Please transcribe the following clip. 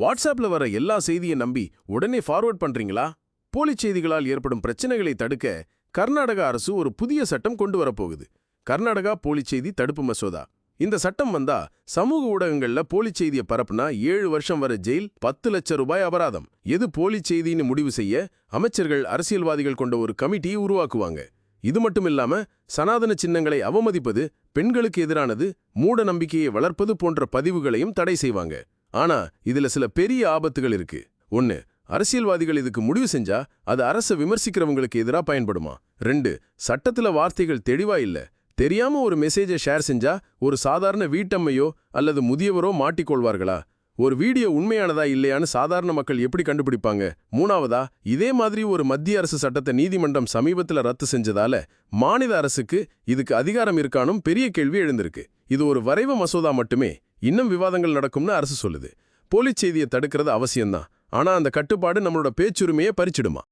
வாட்ஸ்அப்ல வர எல்லா செய்தியை நம்பி உடனே ஃபார்வர்ட் பண்றீங்களா? போலி செய்திகளால் ஏற்படும் பிரச்சனைகளை தடுக்க கர்நாடக அரசு ஒரு புதிய சட்டம் கொண்டு வரப்போகுது. கர்நாடகா போலி செய்தி தடுப்பு மசோதா. இந்த சட்டம் வந்தா சமூக ஊடகங்கள்ல போலி செய்தியை பரப்புனா ஏழு வருஷம் வர ஜெயில் பத்து லட்சம் ரூபாய் அபராதம். எது போலி செய்தின்னு முடிவு செய்ய அமைச்சர்கள் அரசியல்வாதிகள் கொண்ட ஒரு கமிட்டியை உருவாக்குவாங்க. இது மட்டும் இல்லாம சனாதன சின்னங்களை அவமதிப்பது பெண்களுக்கு எதிரானது மூட நம்பிக்கையை வளர்ப்பது போன்ற பதிவுகளையும் தடை செய்வாங்க. ஆனா இதுல சில பெரிய ஆபத்துகள் இருக்கு. ஒன்னு அரசியல்வாதிகள் இதுக்கு முடிவு செஞ்சா அது அரசை விமர்சிக்கிறவங்களுக்கு எதிரா பயன்படுமா? ரெண்டு சட்டத்துல வார்த்தைகள் தெளிவா இல்ல. தெரியாம ஒரு மெசேஜை ஷேர் செஞ்சா ஒரு சாதாரண வீட்டம்மையோ அல்லது முதியவரோ மாட்டிக்கொள்வார்களா? ஒரு வீடியோ உண்மையானதா இல்லையான்னு சாதாரண மக்கள் எப்படி கண்டுபிடிப்பாங்க? மூணாவதா இதே மாதிரி ஒரு மத்திய அரசு சட்டத்தை நீதிமன்றம் சமீபத்துல ரத்து செஞ்சதால மாநில அரசுக்கு இதுக்கு அதிகாரம் இருக்கானும் பெரிய கேள்வி எழுந்திருக்கு. இது ஒரு வரைவு மசோதா மட்டுமே. இன்னும் விவாதங்கள் நடக்கும்னு அரசு சொல்லுது. போலிச் செய்தியை தடுக்கிறது அவசியம்தான். ஆனா அந்த கட்டுப்பாடு நம்மளோட பேச்சுரிமையை பறிச்சிடுமா?